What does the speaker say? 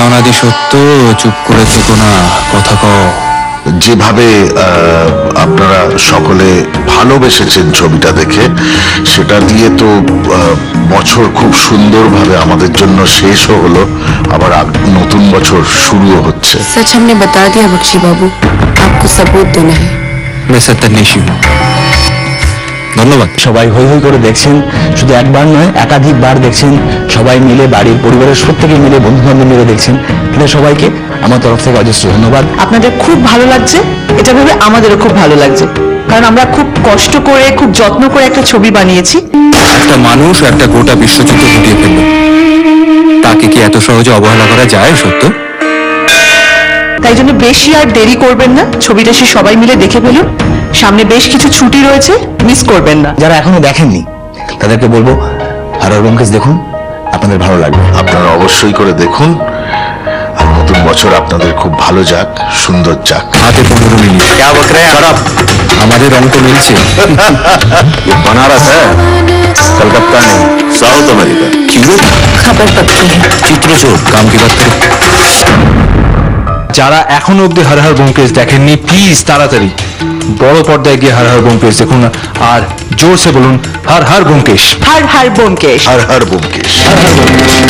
অনাদি সত্য চুপ করে থেকো না কথা কও যেভাবে আহ, আপনারা সকলে ভালোবেসেছেন ছবিটা দেখে সেটা দিয়ে তো আহ, বছর খুব সুন্দরভাবে আমাদের জন্য শেষও হলো আবার আগ- নতুন বছর শুরুও হচ্ছে सच हमने बता दिया बख्शी बाबू आपको सबूत देना है मैं सत्यान्वेषी हूँ ধন্যবাদ সবাই হই হই করে দেখছেন শুধু একবার নয় একাধিকবার দেখছেন সবাই মিলে বাড়ির পরিবারের প্রত্যেকে মিলে বন্ধু বান্ধব মিলে দেখছেন। এটা সবাইকে আমার তরফ থেকে অজস্র ধন্যবাদ। আপনাদের খুব ভালো লাগছে? এটা ভেবে আমাদেরও খুব ভালো লাগছে। কারণ আমরা খুব কষ্ট করে খুব যত্ন করে একটা ছবি বানিয়েছি। একটা মানুষ একটা গোটা বিশ্বযুদ্ধ ঘটিয়ে ফেলল। তাকে কি এত সহজে অবহেলা করা যায় সত্য? তাই জন্য বেশি আর দেরি করবেন না। ছবিটা সে সবাই মিলে দেখে ফেলুন। সামনে বেশ কিছু ছুটি রয়েছে মিস করবেন না। যারা এখনও দেখেননি তাদেরকে বলব হারার ব্যোমকেশ দেখুন। আপনাদের ভালো লাগবে। আপনারা অবশ্যই করে দেখুন। আর নতুন বছর আপনাদের খুব ভালো যাক সুন্দর যাক। হাতে পনেরো মিনিট। আমাদের অঙ্ক মিলছে। বানারস হ্যাঁ? কলকাতা নেই। South America. কিউরোপ চিত্রচোর কাম কি যারা এখনও অব্দি হর হর ব্যোমকেশ দেখেননি প্লিজ তাড়াতাড়ি। বড় পর্দায় গিয়ে হার হার ব্যোমকেশ দেখুন না আর জোরসে বলুন হার হার ব্যোমকেশ হার হার ব্যোমকেশ। হার হার ব্যোমকেশ। হার হার ব্যোমকেশ।